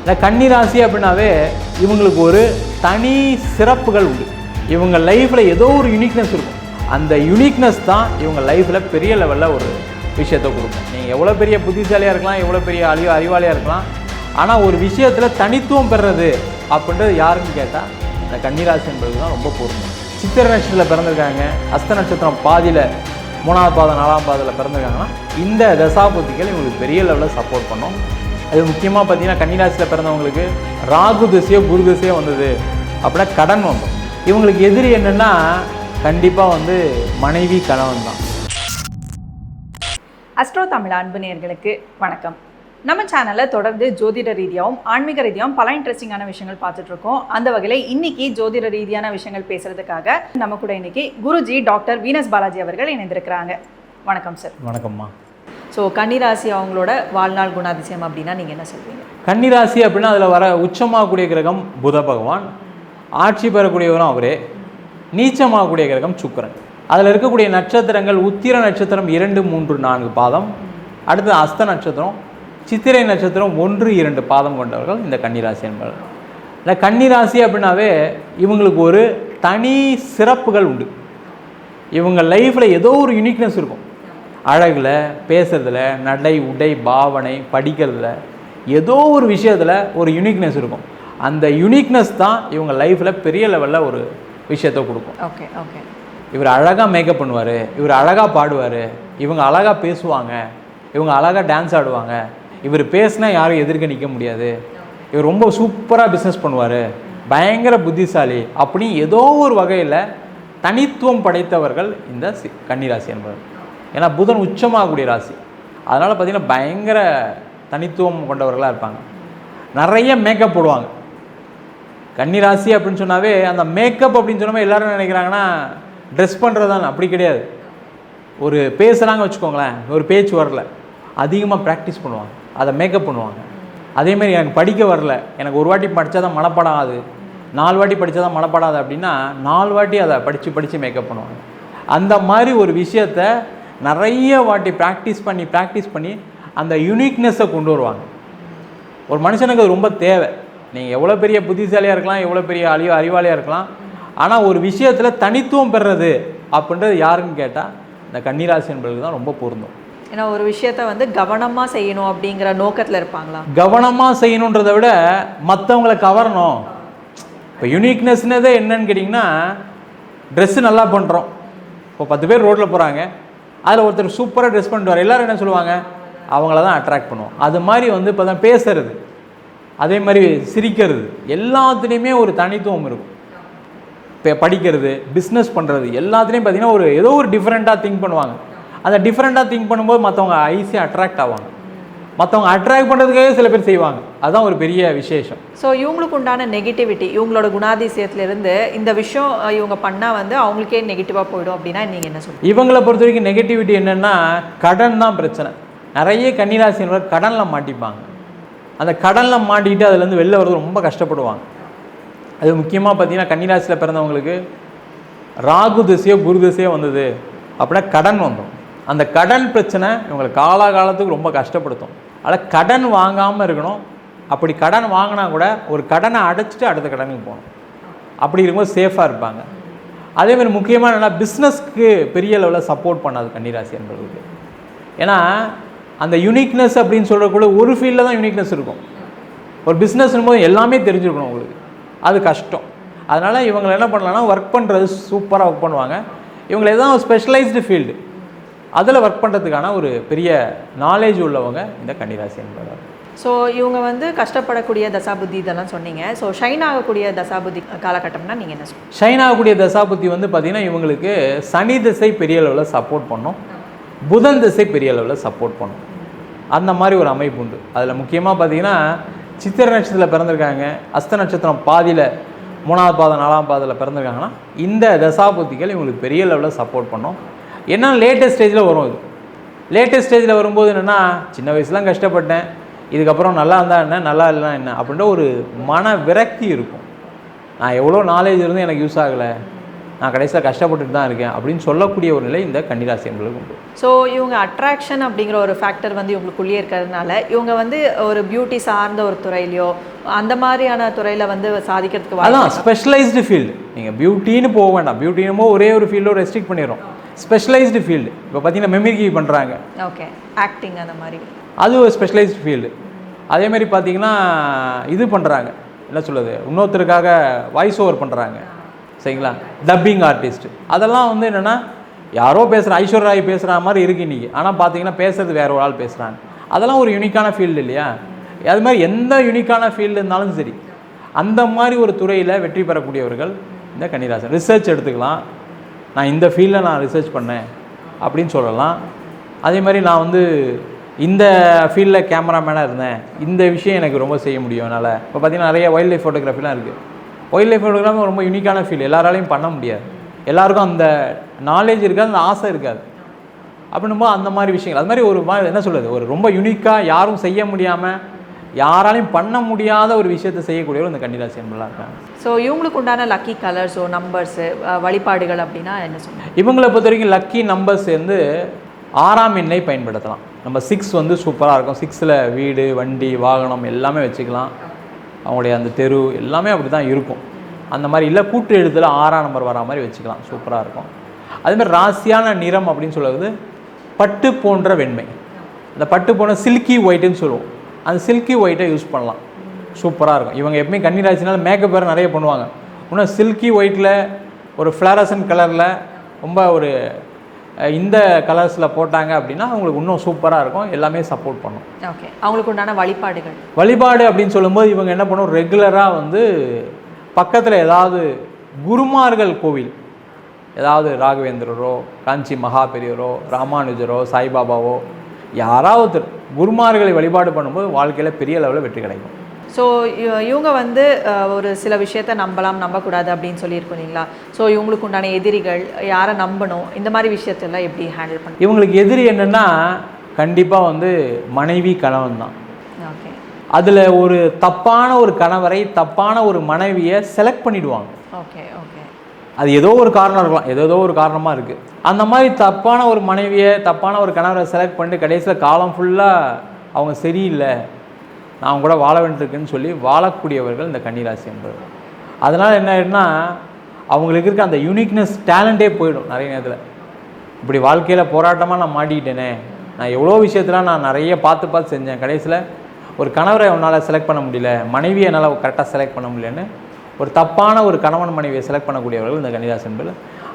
இந்த கன்னிராசி அப்படின்னாவே இவங்களுக்கு ஒரு தனி சிறப்புகள் உண்டு. இவங்க லைஃப்பில் ஏதோ ஒரு யூனிக்னஸ் இருக்கும். அந்த யூனிக்னஸ் தான் இவங்க லைஃப்பில் பெரிய லெவலில் ஒரு விஷயத்தை கொடுக்கும். நீங்கள் எவ்வளோ பெரிய புத்திசாலியாக இருக்கலாம் எவ்வளோ பெரிய அறிவு அறிவாளியாக இருக்கலாம். ஆனால் ஒரு விஷயத்தில் தனித்துவம் பெறுறது அப்படின்றது யாருன்னு கேட்டால் இந்த கன்னிராசி என்பது தான் ரொம்ப பொருந்தும் சித்திர நட்சத்திரத்தில் பிறந்திருக்காங்க. அஸ்த நட்சத்திரம் பாதியில் மூணாவது பாதம் நாலாம் பாதையில் பிறந்திருக்காங்கன்னா இந்த தசாபுத்திகள் இவங்களுக்கு பெரிய லெவலில் சப்போர்ட் பண்ணும். அது முக்கியமாக பார்த்தீங்கன்னா கன்னிராசியில் பிறந்தவங்களுக்கு ராகு திசையோ குரு திசையோ வந்தது. அப்படின்னா கடன் வந்துடும் இவங்களுக்கு எதிரி என்னென்னா கண்டிப்பாக வந்து மனைவி கணவன் தான். அஸ்ட்ரோ தமிழ் அன்பு நேயர்களுக்கு வணக்கம். நம்ம சேனலில் தொடர்ந்து ஜோதிட ரீதியாகவும் ஆன்மீக ரீதியாகவும் பல இன்ட்ரெஸ்டிங்கான விஷயங்கள் பார்த்துட்டு இருக்கோம் அந்த வகையில் இன்னைக்கு ஜோதிட ரீதியான விஷயங்கள் பேசுறதுக்காக நம்ம கூட இன்னைக்கு குருஜி டாக்டர் வீனஸ் பாலாஜி அவர்கள் இணைந்திருக்கிறாங்க. வணக்கம் சார் வணக்கம்மா. ஸோ கன்னிராசி அவங்களோட வாழ்நாள் குணாதிசயம் அப்படின்னா நீங்கள் என்ன சொல்வீங்க கன்னிராசி அப்படின்னா அதில் வர உச்சமாகக்கூடிய கிரகம் புத பகவான். ஆட்சி பெறக்கூடியவரும் அவரே. நீச்சமாகக்கூடிய கிரகம் சுக்கிரன். அதில் இருக்கக்கூடிய நட்சத்திரங்கள் உத்திர நட்சத்திரம் இரண்டு மூன்று நான்கு பாதம். அடுத்து அஸ்த நட்சத்திரம் சித்திரை நட்சத்திரம் ஒன்று இரண்டு பாதம் கொண்டவர்கள் இந்த கன்னிராசி என்பவர்கள். இந்த கன்னிராசி அப்படின்னாவே இவங்களுக்கு ஒரு தனி சிறப்புகள் உண்டு. இவங்க லைஃப்பில் ஏதோ ஒரு யூனிக்னஸ் இருக்கும். அழகில் பேசுறதுல நடை உடை பாவனை படிக்கிறதுல ஏதோ ஒரு விஷயத்தில் ஒரு யூனிக்னஸ் இருக்கும். அந்த யூனிக்னஸ் தான் இவங்க லைஃப்பில் பெரிய லெவலில் ஒரு விஷயத்தை கொடுக்கும். ஓகே ஓகே இவர் அழகாக மேக்கப் பண்ணுவார் இவர் அழகாக பாடுவார் இவங்க அழகாக பேசுவாங்க இவங்க அழகாக டான்ஸ் ஆடுவாங்க. இவர் பேசினா யாரும் எதிர்க்க நிற்க முடியாது. இவர் ரொம்ப சூப்பராக பிஸ்னஸ் பண்ணுவார். பயங்கர புத்திசாலி. அப்படி ஏதோ ஒரு வகையில் தனித்துவம் படைத்தவர்கள் இந்த சி- கன்னிராசி என்பவர் ஏன்னா புதன் உச்சமாகக்கூடிய ராசி. அதனால் பார்த்திங்கன்னா பயங்கர தனித்துவம் கொண்டவர்களாக இருப்பாங்க. நிறைய மேக்கப் போடுவாங்க. கன்னிராசி அப்படின்னு சொன்னாவே அந்த மேக்கப் அப்படின்னு சொன்னால் எல்லாரும் நினைக்கிறாங்கன்னா ட்ரெஸ் பண்ணுறது தான் அப்படி கிடையாது. ஒரு பேசுகிறாங்க வச்சுக்கோங்களேன் ஒரு பேச்சு வரல. அதிகமாக ப்ராக்டிஸ் பண்ணுவாங்க. அதை மேக்கப் பண்ணுவாங்க. அதேமாரி எனக்கு படிக்க வரல. எனக்கு ஒரு வாட்டி படித்தா தான் மனப்பாடம் ஆகுது. நாலு வாட்டி படித்தா தான் மனப்பாடாது அப்படின்னா நாலு வாட்டி அதை படித்து படித்து மேக்கப் பண்ணுவாங்க. அந்த மாதிரி ஒரு விஷயத்த நிறைய வாட்டி ப்ராக்டிஸ் பண்ணி ப்ராக்டிஸ் பண்ணி அந்த யூனிக்னஸை கொண்டு வருவாங்க. ஒரு மனுஷனுக்கு அது ரொம்ப தேவை. நீங்கள் எவ்வளோ பெரிய புத்திசாலியாக இருக்கலாம் எவ்வளோ பெரிய அறிவு அறிவாளியாக இருக்கலாம். ஆனால் ஒரு விஷயத்தில் தனித்துவம் பெறுறது அப்படின்றது யாருன்னு கேட்டால் இந்த கன்னிராசி என்பதுக்கு தான் ரொம்ப பொருந்தும். ஏன்னா ஒரு விஷயத்த வந்து கவனமாக செய்யணும் அப்படிங்கிற நோக்கத்தில் இருப்பாங்களா? கவனமாக செய்யணுன்றதை விட மற்றவங்கள கவரணும். இப்போ யூனிக்னஸ்னதே என்னன்னு கேட்டிங்கன்னா ட்ரெஸ்ஸு நல்லா பண்ணுறோம் இப்போ பத்து பேர் ரோட்டில் போகிறாங்க அதில் ஒருத்தர் சூப்பராக ட்ரெஸ் பண்ணிட்டு வர எல்லாரும் என்ன சொல்லுவாங்க? அவங்கள தான் அட்ராக்ட் பண்ணுவோம். அது மாதிரி வந்து இப்போ தான் பேசுறது. அதே மாதிரி சிரிக்கிறது. எல்லாத்துலேயுமே ஒரு தனித்துவம் இருக்கும். இப்போ படிக்கிறது பிஸ்னஸ் பண்ணுறது எல்லாத்துலேயும் பார்த்தீங்கன்னா ஒரு ஏதோ ஒரு டிஃப்ரெண்ட்டாக திங்க் பண்ணுவாங்க. அந்த டிஃப்ரெண்ட்டாக திங்க் பண்ணும்போது மற்றவங்க ஈஸியாக அட்ராக்ட் ஆவாங்க. மற்றவங்க அட்ராக்ட் பண்ணுறதுக்காகவே சில பேர் செய்வாங்க. அதுதான் ஒரு பெரிய விசேஷம். ஸோ இவங்களுக்கு உண்டான நெகட்டிவிட்டி இவங்களோட குணாதிசயத்திலிருந்து இந்த விஷயம் இவங்க பண்ணால் வந்து அவங்களுக்கே நெகட்டிவாக போயிடும் அப்படின்னா நீங்கள் என்ன சொல்லுங்கள் இவங்களை பொறுத்த வரைக்கும் நெகட்டிவிட்டி என்னென்னா கடன் தான் பிரச்சனை. நிறைய கன்னிராசினர் கடனில் மாட்டிப்பாங்க. அந்த கடனில் மாட்டிக்கிட்டு அதுலேருந்து வெளில வர்றது ரொம்ப கஷ்டப்படுவாங்க. அது முக்கியமாக பார்த்தீங்கன்னா கன்னிராசியில் பிறந்தவங்களுக்கு ராகு திசையோ குரு திசையோ வந்தது அப்படின்னா கடன் வந்துடும் அந்த கடன் பிரச்சனை இவங்களை காலாகாலத்துக்கு ரொம்ப கஷ்டப்படுத்தும். ஆனால் கடன் வாங்காமல் இருக்கணும். அப்படி கடன் வாங்கினா கூட ஒரு கடனை அடைச்சிட்டு அடுத்த கடனுக்கு போகணும். அப்படி இருக்கும்போது சேஃபாக இருப்பாங்க. அதே மாதிரி முக்கியமாக நல்லா பிஸ்னஸ்க்கு பெரிய லெவலில் சப்போர்ட் பண்ணாது கன்னிராசி என்பவர்களுக்கு. ஏன்னா அந்த யூனிக்னஸ் அப்படின்னு சொல்கிறக்குள்ள ஒரு ஃபீல்டில் தான் யூனிக்னஸ் இருக்கும். ஒரு பிஸ்னஸ்னும் போது எல்லாமே தெரிஞ்சிருக்கணும் உங்களுக்கு. அது கஷ்டம். அதனால் இவங்களை என்ன பண்ணலாம்னா ஒர்க் பண்ணுறது சூப்பராக ஒர்க் பண்ணுவாங்க. இவங்களை எதாவது ஸ்பெஷலைஸ்டு ஃபீல்டு அதில் ஒர்க் பண்ணுறதுக்கான ஒரு பெரிய நாலேஜ் உள்ளவங்க இந்த கன்னிராசி என்பவர். ஸோ இவங்க வந்து கஷ்டப்படக்கூடிய தசாபுத்தி இதெல்லாம் சொன்னீங்க. ஸோ ஷைன் ஆகக்கூடிய தசாபுத்தி காலகட்டம்னா நீங்கள் என்ன ஷைன் ஆகக்கூடிய தசாபுத்தி வந்து பார்த்திங்கன்னா இவங்களுக்கு சனி திசை பெரிய அளவில் சப்போர்ட் பண்ணும். புதன் திசை பெரிய அளவில் சப்போர்ட் பண்ணும். அந்த மாதிரி ஒரு அமைப்பு உண்டு. அதில் முக்கியமாக பார்த்தீங்கன்னா சித்திர நட்சத்திரத்தில் பிறந்திருக்காங்க. அஸ்த நட்சத்திரம் பாதியில் மூணாவது பாதம் நாலாம் பாதத்தில் பிறந்திருக்காங்கன்னா இந்த தசாபுத்திகள் இவங்களுக்கு பெரிய லெவலில் சப்போர்ட் பண்ணும். என்ன லேட்டஸ்ட் ஸ்டேஜில் வரும் இது? லேட்டஸ்ட் ஸ்டேஜில் வரும்போது என்னென்னா சின்ன வயசுலாம் கஷ்டப்பட்டேன். இதுக்கப்புறம் நல்லா இருந்தால் என்ன நல்லா இல்லைனா என்ன அப்படின்ற ஒரு மன விரக்தி இருக்கும். நான் எவ்வளோ நாலேஜ் இருந்தும் எனக்கு யூஸ் ஆகலை. நான் கடைசியில் கஷ்டப்பட்டுட்டு தான் இருக்கேன் அப்படின்னு சொல்லக்கூடிய ஒரு நிலை இந்த கன்னிராசி என்பதுக்கு உண்டு. ஸோ இவங்க அட்ராக்ஷன் அப்படிங்கிற ஒரு ஃபேக்டர் வந்து இவங்களுக்குள்ளேயே இருக்கிறதுனால இவங்க வந்து ஒரு பியூட்டி சார்ந்த ஒரு துறையிலையோ அந்த மாதிரியான துறையில் வந்து சாதிக்கிறதுக்கு அதான் ஸ்பெஷலைஸ்டு ஃபீல்டு நீங்கள் பியூட்டின்னு போக வேண்டாம். பியூட்டினுமோ ஒரே ஒரு ஃபீல்டோ ரெஸ்ட்ரிக்ட் பண்ணிடுறோம். ஸ்பெஷலைஸ்டு ஃபீல்டு இப்போ பார்த்தீங்கன்னா மெமரிக்கி பண்ணுறாங்க ஓகே ஆக்டிங் அந்த மாதிரி. அது ஒரு ஸ்பெஷலைஸ்டு ஃபீல்டு அதேமாதிரி பார்த்தீங்கன்னா இது பண்ணுறாங்க என்ன சொல்லுது இன்னொருத்தருக்காக வாய்ஸ் ஓவர் பண்ணுறாங்க சரிங்களா? டப்பிங் ஆர்டிஸ்ட் அதெல்லாம் வந்து என்னென்னா யாரோ பேசுகிற ஐஸ்வர்யா ராய் பேசுகிற மாதிரி இருக்கு இன்றைக்கி ஆனால் பார்த்தீங்கன்னா பேசுறது வேற ஒரு ஆள் பேசுகிறாங்க அதெல்லாம் ஒரு யூனிக்கான ஃபீல்டு இல்லையா? அது மாதிரி எந்த யூனிக்கான ஃபீல்டு இருந்தாலும் சரி அந்த மாதிரி ஒரு துறையில் வெற்றி பெறக்கூடியவர்கள் இந்த கன்னிராசன் ரிசர்ச் எடுத்துக்கலாம். நான் இந்த ஃபீல்டில் நான் ரிசர்ச் பண்ணேன் அப்படின்னு சொல்லலாம். அதே மாதிரி நான் வந்து இந்த ஃபீல்டில் கேமராமேனாக இருந்தேன். இந்த விஷயம் எனக்கு ரொம்ப செய்ய முடியும் என்னால். இப்போ பார்த்தீங்கன்னா நிறைய வைல்ட் லைஃப் ஃபோட்டோகிராஃபிலாம் இருக்குது வைல்ட் லைஃப் ஃபோட்டோகிராஃபி ரொம்ப யூனிக்கான ஃபீல் எல்லாராலையும் பண்ண முடியாது. எல்லாருக்கும் அந்த நாலேஜ் இருக்காது அந்த ஆசை இருக்காது. அப்படின்னும்போது அந்த மாதிரி விஷயங்கள். அது மாதிரி ஒரு மாதிரி என்ன சொல்கிறது ஒரு ரொம்ப யூனிக்காக யாரும் செய்ய முடியாமல் யாராலையும் பண்ண முடியாத ஒரு விஷயத்தை செய்யக்கூடியவர் இந்த கன்னிராசி என்பலாம் இருக்காங்க. ஸோ இவங்களுக்கு உண்டான லக்கி கலர்ஸோ நம்பர்ஸு வழிபாடுகள் அப்படின்னா என்ன சொல்லுங்கள் இவங்களை பொறுத்த வரைக்கும் லக்கி நம்பர்ஸ் வந்து ஆறாம் எண்ணை பயன்படுத்தலாம். நம்ம சிக்ஸ் வந்து சூப்பராக இருக்கும். சிக்ஸில் வீடு வண்டி வாகனம் எல்லாமே வச்சுக்கலாம். அவங்களுடைய அந்த தெரு எல்லாமே அப்படி தான் இருக்கும். அந்த மாதிரி இல்லை கூட்டு எழுத்துல ஆறாம் நம்பர் வரா மாதிரி வச்சுக்கலாம். சூப்பராக இருக்கும். அதேமாதிரி ராசியான நிறம் அப்படின்னு சொல்லுறது பட்டு போன்ற வெண்மை. அந்த பட்டு போன சில்கி ஒயிட்டுன்னு சொல்லுவோம். அந்த சில்கி ஒயிட்டை யூஸ் பண்ணலாம். சூப்பராக இருக்கும். இவங்க எப்பவுமே கன்னிராசினால மேக்கப் வேறு நிறைய பண்ணுவாங்க. இன்னும் சில்கி ஒயிட்டில் ஒரு ஃப்ளாரசன் கலரில் ரொம்ப ஒரு இந்த கலர்ஸில் போட்டாங்க அப்படின்னா அவங்களுக்கு இன்னும் சூப்பராக இருக்கும். எல்லாமே சப்போர்ட் பண்ணும். ஓகே அவங்களுக்கு உண்டான வழிபாடுகள். வழிபாடு அப்படின்னு சொல்லும்போது இவங்க என்ன பண்ணுவோம் ரெகுலராக வந்து பக்கத்தில் ஏதாவது குருமார்கள் கோவில். ஏதாவது ராகவேந்திரரோ காஞ்சி மகா பெரியவரோ ராமானுஜரோ சாய்பாபாவோ யாராவது குருமார்களை வழிபாடு பண்ணும்போது வாழ்க்கையில் பெரிய லெவலில் வெற்றி கிடைக்கும். ஸோ இவங்க வந்து ஒரு சில விஷயத்த நம்பலாம் நம்பக்கூடாது அப்படின்னு சொல்லியிருக்கோம் இல்லைங்களா? ஸோ இவங்களுக்கு உண்டான எதிரிகள் யாரை நம்பணும் இந்த மாதிரி விஷயத்தெல்லாம் எப்படி ஹேண்டில் பண்ண? இவங்களுக்கு எதிரி என்னென்னா கண்டிப்பாக வந்து மனைவி கணவன் தான். ஓகே அதில் ஒரு தப்பான ஒரு கணவரை தப்பான ஒரு மனைவியை செலக்ட் பண்ணிடுவாங்க. ஓகே ஓகே அது ஏதோ ஒரு காரணம் இருக்கலாம். ஏதோ ஏதோ ஒரு காரணமாக இருக்குது அந்த மாதிரி தப்பான ஒரு மனைவியை தப்பான ஒரு கணவரை செலக்ட் பண்ணிட்டு கடைசியில் காலம் ஃபுல்லாக அவங்க சரியில்லை. நான் அவங்க கூட வாழ வேண்டியிருக்குன்னு சொல்லி வாழக்கூடியவர்கள் இந்த கன்னிராசி என்பது அதனால் என்ன ஆயிடும்னா அவங்களுக்கு இருக்க அந்த யூனிக்னஸ் டேலண்ட்டே போயிடும் நிறைய நேரத்தில். இப்படி வாழ்க்கையில் போராட்டமாக நான் மாட்டிக்கிட்டேனே. நான் எவ்வளோ விஷயத்தில் நான் நிறைய பார்த்து பார்த்து செஞ்சேன். கடைசியில் ஒரு கணவரை உன்னால் செலக்ட் பண்ண முடியல. மனைவியை என்னால் கரெக்டாக செலக்ட் பண்ண முடியலன்னு ஒரு தப்பான ஒரு கணவன் மனைவியை செலக்ட் பண்ணக்கூடியவர்கள் இந்த கன்னிராசி என்பது.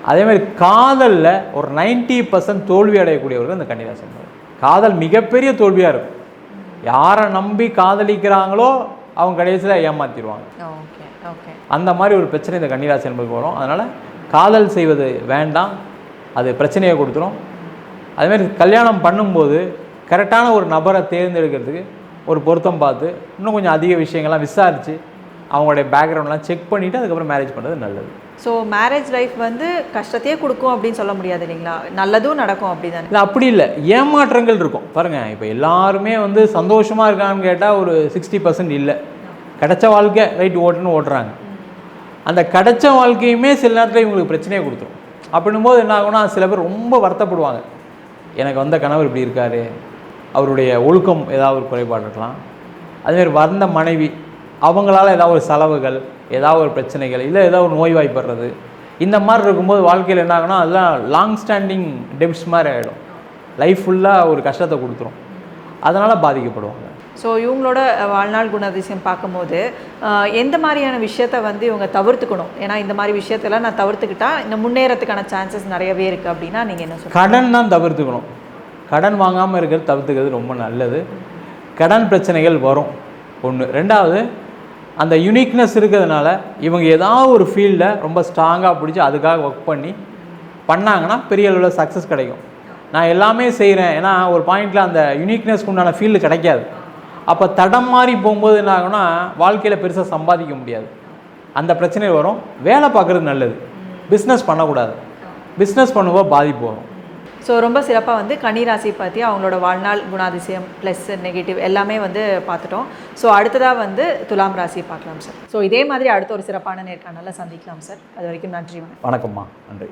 அதேமாதிரி காதலில் ஒரு 90% பர்சன்ட் தோல்வி அடையக்கூடியவர்கள் இந்த கன்னிராசி என்பது. காதல் மிகப்பெரிய தோல்வியாக இருக்கும். யாரை நம்பி காதலிக்கிறாங்களோ அவங்க கடைசியில் ஏமாற்றிடுவாங்க அந்த மாதிரி ஒரு பிரச்சனை இந்த கன்னிராசி என்பதுக்கு வரும். அதனால் காதல் செய்வது வேண்டாம். அது பிரச்சனையை கொடுத்துரும். அதேமாதிரி கல்யாணம் பண்ணும்போது கரெக்டான ஒரு நபரை தேர்ந்தெடுக்கிறதுக்கு ஒரு பொருத்தம் பார்த்து இன்னும் கொஞ்சம் அதிக விஷயங்கள்லாம் விசாரித்து அவங்களுடைய பேக்ரவுண்ட்லாம் செக் பண்ணிவிட்டு அதுக்கப்புறம் மேரேஜ் பண்ணுறது நல்லது. ஸோ மேரேஜ் லைஃப் வந்து கஷ்டத்தையே கொடுக்கும் அப்படின்னு சொல்ல முடியாது இல்லைங்களா? நல்லதும் நடக்கும் அப்படி தானே இல்லை அப்படி இல்லை. ஏமாற்றங்கள் இருக்கும். பாருங்கள் இப்போ எல்லாருமே வந்து சந்தோஷமாக இருக்கான்னு கேட்டால் ஒரு சிக்ஸ்டி பர்சன்ட் இல்லை. கிடைச்ச வாழ்க்கை ரைட் ஓட்டுன்னு ஓட்டுறாங்க. அந்த கிடைச்ச வாழ்க்கையுமே சில நேரத்தில் இவங்களுக்கு பிரச்சனையை கொடுத்துரும். அப்படின்னும் போது என்ன ஆகும்னா சில பேர் ரொம்ப வருத்தப்படுவாங்க. எனக்கு வந்த கணவர் இப்படி இருக்காரு. அவருடைய ஒழுக்கம் ஏதாவது ஒரு குறைபாடு இருக்கலாம். அதேமாதிரி வந்த மனைவி அவங்களால ஏதாவது ஒரு செலவுகள் ஏதாவது ஒரு பிரச்சனைகள் இல்லை ஏதாவது ஒரு நோய்வாய்ப்படுறது இந்த மாதிரி இருக்கும்போது வாழ்க்கையில் என்ன ஆகும்னா அதெல்லாம் லாங் ஸ்டாண்டிங் டெபிட்ஸ் மாதிரி ஆகிடும் லைஃப் ஃபுல்லாக ஒரு கஷ்டத்தை கொடுத்துரும். அதனால் பாதிக்கப்படுவாங்க. ஸோ இவங்களோட வாழ்நாள் குணாதிசயம் பார்க்கும்போது எந்த மாதிரியான விஷயத்த வந்து இவங்க தவிர்த்துக்கணும்? ஏன்னா இந்த மாதிரி விஷயத்தெல்லாம் நான் தவிர்த்துக்கிட்டா இந்த முன்னேறத்துக்கான சான்சஸ் நிறையவே இருக்குது அப்படின்னா நீங்கள் என்ன சொல்லுங்கள் கடன் தான் தவிர்த்துக்கணும். கடன் வாங்காமல் இருக்கிறது தவிர்த்துக்கிறது ரொம்ப நல்லது. கடன் பிரச்சனைகள் வரும். ஒன்று ரெண்டாவது அந்த யுனிக்னஸ் இருக்கிறதுனால இவங்க ஏதாவது ஒரு ஃபீல்டில் ரொம்ப ஸ்ட்ராங்காக பிடிச்சி அதுக்காக ஒர்க் பண்ணி பண்ணாங்கன்னா பெரிய அளவில் சக்ஸஸ் கிடைக்கும். நான் எல்லாமே செய்கிறேன் ஏன்னா ஒரு பாயிண்டில் அந்த யுனிக்னஸ்க்கு உண்டான ஃபீல்டு கிடைக்காது. அப்போ தடம் மாறி போகும்போது என்ன ஆகும்னா வாழ்க்கையில் பெருசாக சம்பாதிக்க முடியாது. அந்த பிரச்சனை வரும். வேலை பார்க்குறது நல்லது. பிஸ்னஸ் பண்ணக்கூடாது. பிஸ்னஸ் பண்ணும்போது பாதிப்பு வரும். ஸோ ரொம்ப சிறப்பாக வந்து கன்னி ராசி பற்றி அவங்களோட வாழ்நாள் குணாதிசயம் ப்ளஸ் நெகட்டிவ் எல்லாமே வந்து பார்த்துட்டோம். ஸோ அடுத்ததாக வந்து துலாம் ராசி பார்க்கலாம் சார் ஸோ இதே மாதிரி அடுத்த ஒரு சிறப்பான நேர்காணலில் சந்திக்கலாம் சார் அது வரைக்கும் நன்றி வணக்கம். வணக்கம்மா. நன்றி.